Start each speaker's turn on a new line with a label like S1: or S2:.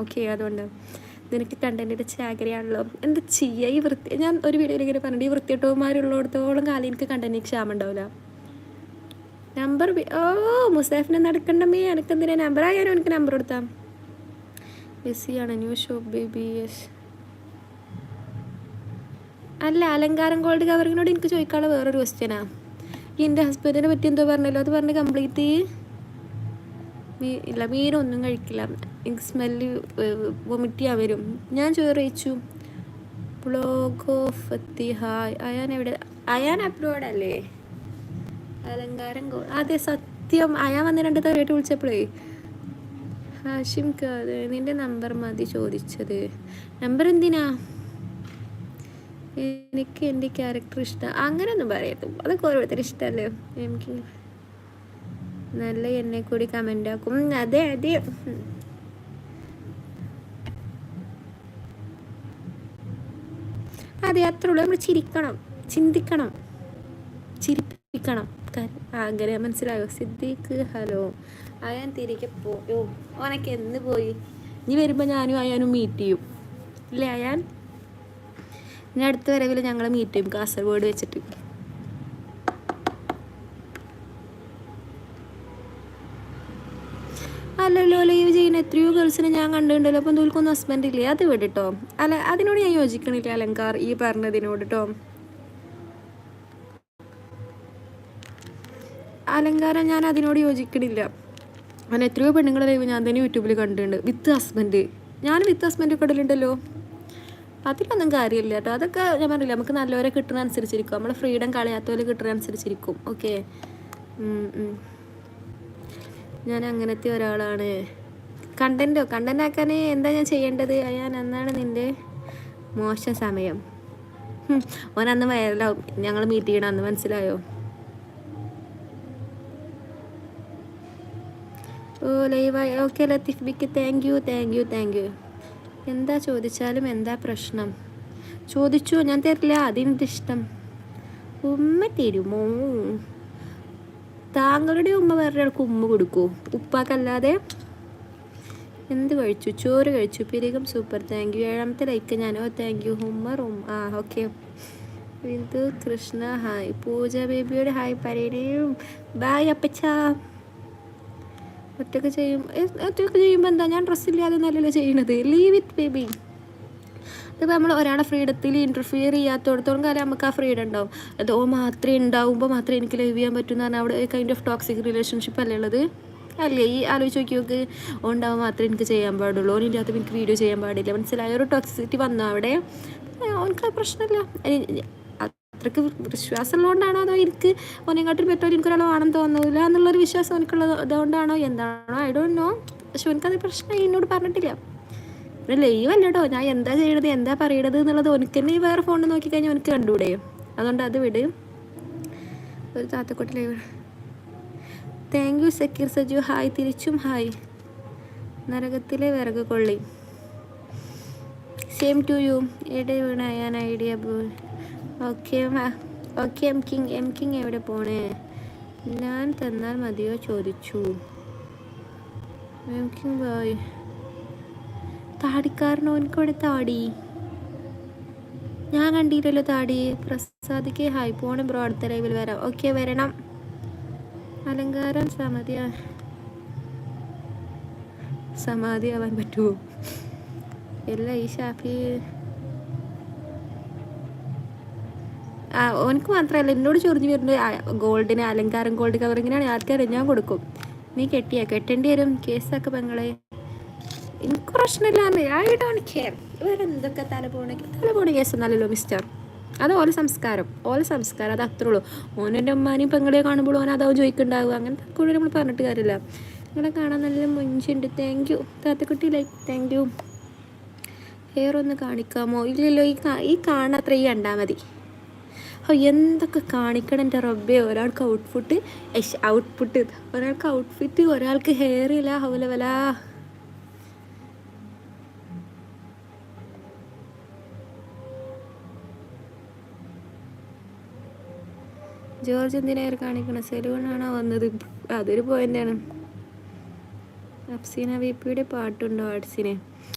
S1: Okay അതുകൊണ്ട്. നിനക്ക് കണ്ടന്റിന്റെ ചാകരയാണല്ലോ എന്താ ചെയ്യുക ഈ വൃത്തി? ഞാൻ ഒരു വീഡിയോ ഇങ്ങനെ പറഞ്ഞിട്ട് ഈ വൃത്തിയട്ടവന്മാരുള്ളിടത്തോളം കാലം എനിക്ക് കണ്ടന്റിന് ക്ഷാമം ഉണ്ടാവില്ല. നമ്പർ ഓ മുസാഫിനെ നടക്കണ്ടമേ എനിക്ക് എന്തിനാ നമ്പർ ആയാലും എനിക്ക് നമ്പർ കൊടുത്താം. ബിസിയാണ് ന്യൂ ഷോപ്പ് ബേബി യെസ്. അല്ല അലങ്കാരം ഗോൾഡ് കവറിങ്ങിനോട് എനിക്ക് ചോദിക്കാനുള്ള വേറൊരു ക്വസ്റ്റ്യനാണ് എന്റെ ഹസ്ബൻഡിനെ പറ്റി എന്തോ പറഞ്ഞല്ലോ. അത് പറഞ്ഞ് കംപ്ലീറ്റ് ഇല്ല മീനൊന്നും കഴിക്കില്ല. എനിക്ക് സ്മെല്ല് വൊമിറ്റ് ചെയ്യാൻ വരും. ഞാൻ ചോറ് കഴിച്ചു. ബ്ലോഗ് ഓഫ് എത്തി ഹായ് അയാൻ എവിടെ? അയാൻ അപ്ലോഡ് അല്ലേ? അലങ്കാരം ഗോ അതെ സത്യം. അയാൻ വന്ന രണ്ട് തവണയായിട്ട് വിളിച്ചപ്പോഴേ ഹാഷിം കാത് നിന്റെ നമ്പർ മതി ചോദിച്ചത്. നമ്പർ എന്തിനാ? എനിക്ക് എന്റെ ക്യാരക്ടർ ഇഷ്ടം അങ്ങനെയൊന്നും പറയത്തു അതൊക്കെ ഓരോരുത്തർ ഇഷ്ടമല്ലേ എനിക്ക് നല്ല എന്നെ കൂടി കമന്റ് ആക്കും. അതെ അതെ. അതെ അത്രേ ഉള്ളൂ. നമ്മൾ ചിരിക്കണം. ചിന്തിക്കണം. ചിരിപ്പിക്കണം. ആഗ്രഹം മനസ്സിലായോ? സിദ്ദീഖ് ഹലോ. അയാൻ തിരികെ പോയോ ഓനക്ക് എന്ന് പോയി? ഇനി വരുമ്പോൾ ഞാനും അയാനും മീറ്റ് ചെയ്യും. ഇല്ലേ അയാൻ? ഇനി അടുത്ത വരവിൽ ഞങ്ങൾ മീറ്റ് ചെയ്യും. കാസർഗോഡ് വെച്ചിട്ട്. അല്ലല്ലോ ഈ ചെയ്യുന്ന എത്രയോ ഗേൾസിനെ ഞാൻ കണ്ടിട്ടുണ്ടല്ലോ. അപ്പം തോൽക്കൊന്നും ഹസ്ബൻഡ് ഇല്ലേ? അത് വിടട്ടോ. അല്ല അതിനോട് ഞാൻ യോജിക്കണില്ല അലങ്കാർ ഈ പറഞ്ഞതിനോട് കേട്ടോ അലങ്കാരം ഞാൻ അതിനോട് യോജിക്കണില്ല. അങ്ങനെ എത്രയോ പെണ്ണുങ്ങളെ ലൈവ് ഞാൻ തന്നെ യൂട്യൂബിൽ കണ്ടിട്ടുണ്ട്. വിത്ത് ഹസ്ബൻഡ് ഞാൻ വിത്ത് ഹസ്ബൻഡ് കടലുണ്ടല്ലോ അതിലൊന്നും കാര്യമില്ല കേട്ടോ അതൊക്കെ ഞാൻ പറഞ്ഞില്ല നമുക്ക് നല്ലവരെ കിട്ടുന്ന അനുസരിച്ചിരിക്കും നമ്മളെ ഫ്രീഡം കളയാത്തവരെ കിട്ടുന്ന അനുസരിച്ചിരിക്കും ഓക്കെ ഞാൻ അങ്ങനത്തെ ഒരാളാണ്. കണ്ടന്റോ കണ്ടന്റ്? ആക്കാൻ എന്താ ഞാൻ ചെയ്യേണ്ടത്? ഞാൻ എന്നാണ് നിന്റെ മോശം സമയം. ഓൻ അന്ന് വയറിലാവും. ഞങ്ങൾ മീറ്റ് ചെയ്യണം. അന്ന് മനസ്സിലായോ? ഓ ലൈവായി ഓക്കെ ലത്തീഫ് ബിക്ക് thank you thank you thank you എന്താ ചോദിച്ചാലും എന്താ പ്രശ്നം? ചോദിച്ചു. ഞാൻ തരില്ല. ഇഷ്ടം ഉമ്മ തരുമോ? താങ്കളുടെ ഉമ്മ വേറൊരാൾക്ക് ഉമ്മ കൊടുക്കൂ. ഉപ്പാക്കല്ലാതെ എന്ത് കഴിച്ചു? ചോറ് കഴിച്ചു. പിരികം സൂപ്പർ താങ്ക് യു ഏഴാമത്തെ ലൈക്ക് ഞാനോ? താങ്ക് യു ഉമ്മർ ഉം ആ ഓക്കെ ഇത് കൃഷ്ണ ഹായ് പൂജ ബേബിയുടെ ഹായ് പറയണേയും ബായ് അപ്പച്ച. ഒറ്റയ്ക്ക് ചെയ്യും ഒറ്റയ്ക്ക് ചെയ്യുമ്പോൾ എന്താ? ഞാൻ ഡ്രസ്സില്ലാതെ നല്ലല്ലോ ചെയ്യണത്. ലീവ് വിത്ത് ബേബി ഇതിപ്പോൾ നമ്മൾ ഒരാളെ ഫ്രീഡത്തിൽ ഇന്റർഫിയർ ചെയ്യാത്തടത്തോളം കാലം നമുക്ക് ആ ഫ്രീഡം ഉണ്ടാവും. അതോ മാത്രമേ ഉണ്ടാവുമ്പോൾ മാത്രമേ എനിക്ക് ലൈവ് ചെയ്യാൻ പറ്റുന്ന എന്ന് പറഞ്ഞാൽ അവിടെ കൈൻഡ് ഓഫ് ടോക്സിക് റിലേഷൻഷിപ്പ് അല്ലേ ഉള്ളത്? അല്ലേ? ഈ ആലോചിച്ച് നോക്കി നോക്ക്. ഉണ്ടാവും മാത്രമേ എനിക്ക് ചെയ്യാൻ പാടുള്ളൂ. ഓനിന്റെ അകത്ത് എനിക്ക് വീഡിയോ ചെയ്യാൻ പാടില്ല. മനസ്സിലായ? ഒരു ടോക്സിറ്റി വന്നു അവിടെ? ഓനക്ക് പ്രശ്നമില്ല അത്രയ്ക്ക് വിശ്വാസം വിശ്വാസമുള്ളതുകൊണ്ടാണോ അതോ എനിക്ക് ഓനെങ്ങാട്ടും പറ്റോ എനിക്കൊരാളോ ആണെന്ന് തോന്നില്ല എന്നുള്ളൊരു വിശ്വാസം എനിക്കുള്ളത് അതുകൊണ്ടാണോ? എന്താണോ? ഐ ഡോണ്ട് നോ പക്ഷെ എനിക്കത് പ്രശ്നം എന്നോട് പറഞ്ഞിട്ടില്ല. പിന്നെ ലൈവ് അല്ല കേട്ടോ ഞാൻ എന്താ ചെയ്യണത് എന്താ പറയണത് എന്നുള്ളത് എനിക്ക് തന്നെ വേറെ ഫോണിൽ നോക്കിക്കഴിഞ്ഞാൽ എനിക്ക് കണ്ടുകൂടെ അതുകൊണ്ട് അത് വിട്. ഒരു താത്തക്കോട്ട് live thank you Sakkeer Saju hi തിരിച്ചും ഹായ് നരകത്തിലെ വിറക് കൊള്ളി. സെയിം ടു യു എവിടെ വീണ ഞാൻ idea okay okay M king M king എവിടെ പോണേ? ഞാൻ തന്നാൽ മതിയോ ചോദിച്ചു. എം കിങ് ബോയ് താടിക്കാരനോ എനിക്കവിടെ താടി. ഞാൻ കണ്ടില്ലല്ലോ താടി. പ്രസാദിക്ക് ഹായ് പോണ ബ്രോ അടുത്ത ലൈവിൽ വരാം. ഓക്കെ വരണം. അലങ്കാരം സമാധിയാ സമാധിയാവാൻ പറ്റുമോ? ഇല്ല ഈ ഷാഫി ആ ഓനക്ക് മാത്രമല്ല എന്നോട് ചൊറിഞ്ഞു വരുന്നത് ഗോൾഡിന് അലങ്കാരം ഗോൾഡ് കവറിങ്ങിനാണ് ആർക്കാരും ഞാൻ കൊടുക്കും. നീ കെട്ടിയാ കെട്ടേണ്ടി വരും. കേസാക്ക പെങ്ങളെ. എനിക്ക് പ്രശ്നമില്ലാന്ന്. ഐ ഡോണ്ട് കെയർ ഇവരെന്തൊക്കെ തല പോണ തല പോണ കേസൊന്നല്ലല്ലോ മിസ്റ്റർ അത് ഓല സംസ്കാരം. ഓല സംസ്കാരം അത് അത്രേ ഉള്ളൂ. ഓനെന്റെ ഉമ്മാനെയും പെങ്ങളെ കാണുമ്പോൾ ഓൻ അതാവും ചോദിക്കുന്നുണ്ടാവുക. അങ്ങനത്തെ കൂടെ നമ്മൾ പറഞ്ഞിട്ട് കാര്യമില്ല. നിങ്ങളെ കാണാൻ നല്ല മുഞ്ചുണ്ട്. താങ്ക് യു താത്തക്കുട്ടി ലൈക്ക് താങ്ക് യു ഒന്ന് കാണിക്കാമോ? ഇല്ലല്ലോ ഈ ഈ കാണാത്ര ഈ കണ്ടാൽ മതി. ഓ എന്തൊക്കെ കാണിക്കണം എന്റെ റബ്ബേ. ഒരാൾക്ക് ഔട്ട്ഫുട്ട് ഔട്ട്പുട്ട് ഒരാൾക്ക് ഔട്ട്ഫിറ്റ് ഒരാൾക്ക് ഹെയർ ഇല്ല ഹൗലവലാ ജോർജ് എന്തിനായി കാണിക്കണം? സെലൂണാണോ വന്നത്? അതൊരു പോയിന്റാണ് അഫ്സീന വി പിയുടെ പാട്ടുണ്ടോ ആർട്സിന്